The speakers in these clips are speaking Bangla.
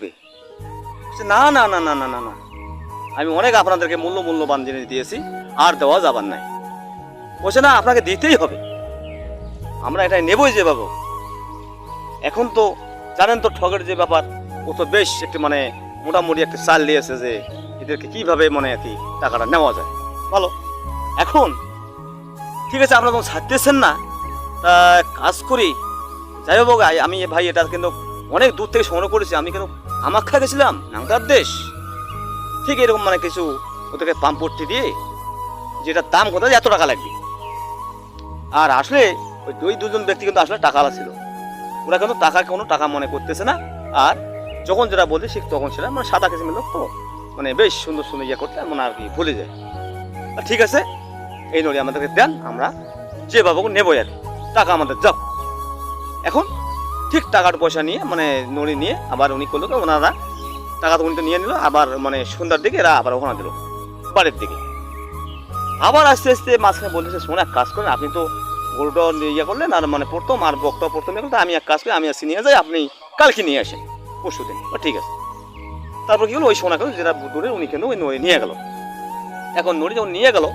বলছে, না না না না না না না। আমি অনেক আপনাদেরকে মূল্য মূল্যবান জিনিস দিয়েছি আর দেওয়া যাবার নাই। বলছে না আপনাকে দিতেই হবে। আমরা এটা নেবই যে বাবু এখন তো জানেন তো ঠগের যে ব্যাপার ও তো বেশ একটু মানে মোটামুটি একটা চাল দিয়েছে যে এদেরকে কীভাবে মানে আর কি টাকাটা নেওয়া যায়। ভালো এখন ঠিক আছে আপনারা যখন ছাড়তেছেন না। তা কাজ করি যাই হোক আমি ভাই এটা কিন্তু অনেক দূর থেকে সংগ্রহ করেছি। আমি কিন্তু আমাক্ষা গেছিলাম নাংটার দেশ ঠিক এরকম মানে কিছু ওদেরকে পাম্পট্টি দিয়ে, যেটার দাম কত এত টাকা লাগবে। আর আসলে ওই দুই, দুজন ব্যক্তি কিন্তু আসলে টাকাওয়ালা ছিল। ওরা কিন্তু টাকা কোনো টাকা মনে করতেছে না। আর যখন যেটা বলছে সে তখন সেটা মানে সাদা কিসিমের লোক তো। মানে বেশ সুন্দর সুন্দর ইয়ে করতে মানে আর কি, ভুলে যায়। ঠিক আছে, এই নড়ি আমাদেরকে দেন, আমরা যে বাবু নেব আর। টাকা আমাদের যাও এখন ঠিক টাকার পয়সা নিয়ে মানে নড়ি নিয়ে আবার উনি করল ওনারা টাকা তো উনি নিয়ে নিল, আবার মানে সন্ধ্যার দিকে এরা আবার ওখানে দিল, বাড়ির দিকে। আবার আস্তে আস্তে মাঝখানে বলতেছে শোন, এক কাজ করেন, আপনি তো গরুটা ইয়ে করলেন, আর মানে প্রথম, আর বকটা প্রথম ইয়ে আমি এক কাজ করি, আমি আসি নিয়ে যাই, আপনি কালকে নিয়ে আসেন, পরশু দিন। ঠিক আছে। তারপর কি হলো? ওই সোনা কেন যেটা দূরে উনি কিন্তু ওই নড়ি নিয়ে গেল। এখন নড়ি যখন নিয়ে গেল,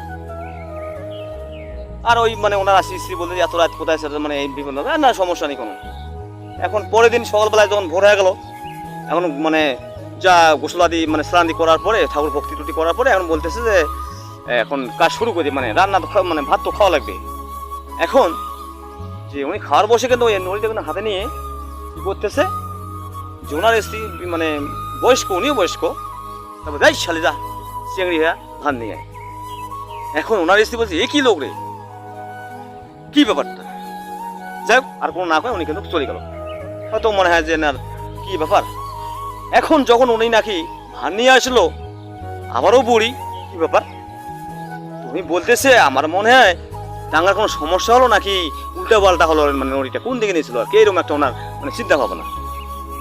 আর ওই মানে ওনার আসি স্ত্রী বলতে এত রাত কোথায় মানে এই বিভিন্ন না, সমস্যা নেই কোনো। এখন পরের দিন সকালবেলায় যখন ভোর হয়ে গেল এখন মানে যা গোসলাদি মানে স্নানাদি করার পরে ঠাকুর ভক্তি টুটি করার পরে এখন বলতেছে যে এখন কাজ শুরু করি মানে রান্না তো মানে ভাত তো খাওয়া লাগবে। এখন যে উনি খাওয়ার বসে কিন্তু ওই নড়িটা কিন্তু হাতে নিয়ে কি করতেছে যে ওনার স্ত্রী মানে বয়স্ক উনিও বয়স্ক তারপর যাই শালি যা চিংড়ি হ্যাঁ ভাত নিয়ে। এখন ওনার স্ত্রী বলছে এ কি লোক রে? কি ব্যাপারটা? যাই হোক, আর কোনো না করে উনি কিন্তু চলে গেল। হয়তো মনে হয় যে, না কি ব্যাপার? এখন যখন উনি নাকি ভান নিয়ে আসলো, আবারও বুড়ি, কি ব্যাপার? তুমি বলতেছে, আমার মনে হয় ডাঙ্গার কোনো সমস্যা হলো নাকি উল্টা পাল্টা হলো? মানে নড়িটা কোন দিকে নিয়েছিল আর কি? এরকম একটা ওনার মানে চিন্তা ভাবনা।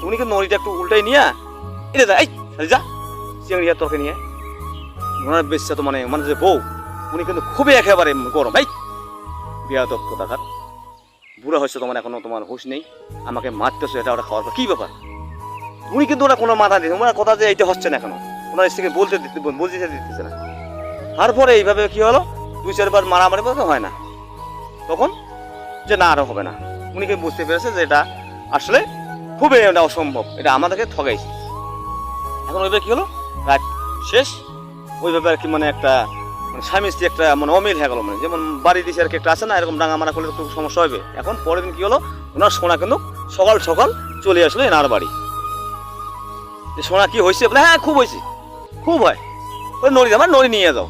তুমি কিন্তু নড়িটা একটু উল্টাই নিয়ে এটা যা, এই যা চিংড়িয়া তরকে নিয়ে ওনার বেশ তো মানে মানে যে বউ, উনি কিন্তু খুবই একেবারে গরম, এই বিয়া দপ্ত টাকার বুড়া হয়েছে তোমার, এখনও তোমার হুঁশ নেই। আমাকে মারতেছো, এটা ওটা খাওয়ার কি ব্যাপার? উনি কিন্তু ওরা কোনো মাথা দিচ্ছে ওনার কথা যে এইটা হচ্ছে না এখনও। ওনার স্ত্রীকে বলতে দিতে বলতে দিতেছে না। তারপরে এইভাবে কি হলো? দুই, চারবার মারামারি বলতে হয় না। তখন যে না আরও হবে না। উনি কি বুঝতে পেরেছে যে এটা আসলে খুবই এটা অসম্ভব? এটা আমাদেরকে ঠগাইছে। এখন ওইভাবে কি হলো? রাত শেষ। ওইভাবে আর কি মানে একটা মানে স্বামী স্ত্রী একটা মানে অমিল হয়ে গেল মানে। যেমন বাড়ি দিছে আর কি একটা আছে না, এরকম ডাঙা মারা করলে খুব সমস্যা হবে। এখন পরের দিন কি হলো? ওনার সোনা কিন্তু সকাল সকাল চলে আসলো এনার বাড়ি। যে সোনা কি হয়েছে? বলে হ্যাঁ খুব হয়েছে। খুব হয়। ওই নড়ি আমার নড়ি নিয়ে যাও।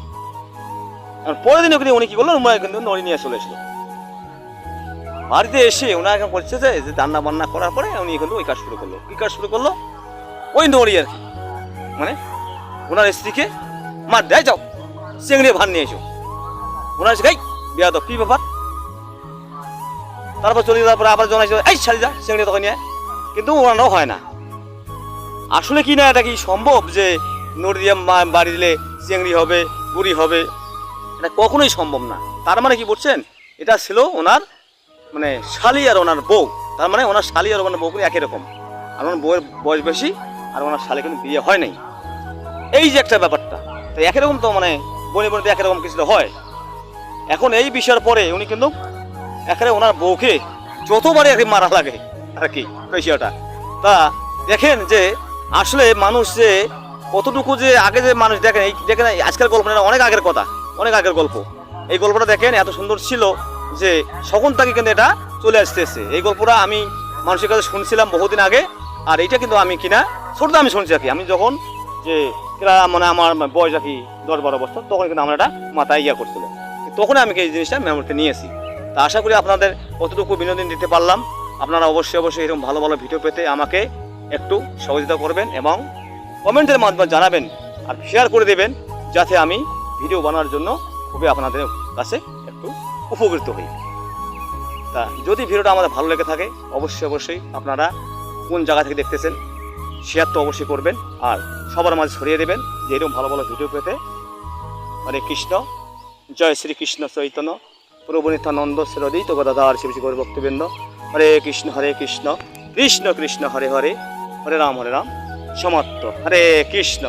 আর পরের দিন ওখানে উনি কি করল? উনি কিন্তু নড়ি নিয়ে চলে এসলো। বাড়িতে এসে ওনার এখন করছে যে যে রান্না বান্না করার পরে উনি কিন্তু ওই কাজ শুরু করল। কি কাজ শুরু করল? ওই নড়ি আর কি। মানে ওনার স্ত্রীকে মার দেয়, যাও। চিংড়ি ভান নিয়ে এসো। ওনার গাই বিয়া দাও, কি ব্যাপার? তারপর চলে যাওয়ার পরে আবার জানাইছে এই শালি যা চিংড়ি তখন নিয়ে কিন্তু ওনারও হয় না। আসলে কি না, এটা কি সম্ভব যে নদী দিয়ে বাড়ি দিলে চিংড়ি হবে, গুড়ি হবে? এটা কখনোই সম্ভব না। তার মানে কি বলছেন? এটা ছিল ওনার মানে শালি আর ওনার বউ। তার মানে ওনার শালি আর ওনার বউ একই রকম। আর ওনার বউয়ের বয়স বেশি, আর ওনার শালি কিন্তু বিয়ে হয় নাই। এই যে একটা ব্যাপারটা, তো একই রকম তো মানে বনে বনে একই রকম কিছুটা হয়। এখন এই বিষয়ের পরে উনি কিন্তু এখানে ওনার বউকে যতবারই আর মারা লাগে, আর কি বিষয়টা। তা দেখেন যে আসলে মানুষ যে কতটুকু যে আগে যে মানুষ দেখেন, এই দেখেন আজকের গল্পটা অনেক আগের কথা, অনেক আগের গল্প। এই গল্পটা দেখেন, এত সুন্দর ছিল যে সখন তাকে কিন্তু এটা চলে আসতেছে। এই গল্পটা আমি মানুষের কাছে শুনছিলাম বহুদিন আগে, আর এইটা কিন্তু আমি কিনা ছোটতে আমি শুনছি আর কি। আমি যখন যে এরা মানে আমার বয়স আর কি দশ বারো বছর, তখন কিন্তু আমার এটা মাথায় ইয়া করছিল তখন আমি এই জিনিসটা মেমোরিতে নিয়েছি তা আশা করি আপনাদের কতটুকু বিনোদন দিতে পারলাম। আপনারা অবশ্যই অবশ্যই এরকম ভালো ভালো ভিডিও পেতে আমাকে একটু সহযোগিতা করবেন এবং কমেন্টের মাধ্যমে জানাবেন আর শেয়ার করে দেবেন, যাতে আমি ভিডিও বানানোর জন্য খুবই আপনাদের কাছে একটু উপকৃত হই। তা যদি ভিডিওটা আমাদের ভালো লেগে থাকে, অবশ্যই অবশ্যই আপনারা কোন জায়গা থেকে দেখতেছেন শেয়ার তো অবশ্যই করবেন আর সবার মাঝে ছড়িয়ে দেবেন যে এরকম ভালো ভালো ভিডিও পেতে। হরে কৃষ্ণ, জয় শ্রীকৃষ্ণ চৈতন্য প্রভু নিত্যানন্দ শ্রদিত গদাধার শিবজি গৌর ভক্তবৃন্দ। হরে কৃষ্ণ হরে কৃষ্ণ কৃষ্ণ কৃষ্ণ, হরে হরে হরে রাম হরে রাম। সমাপ্ত। হরে কৃষ্ণ।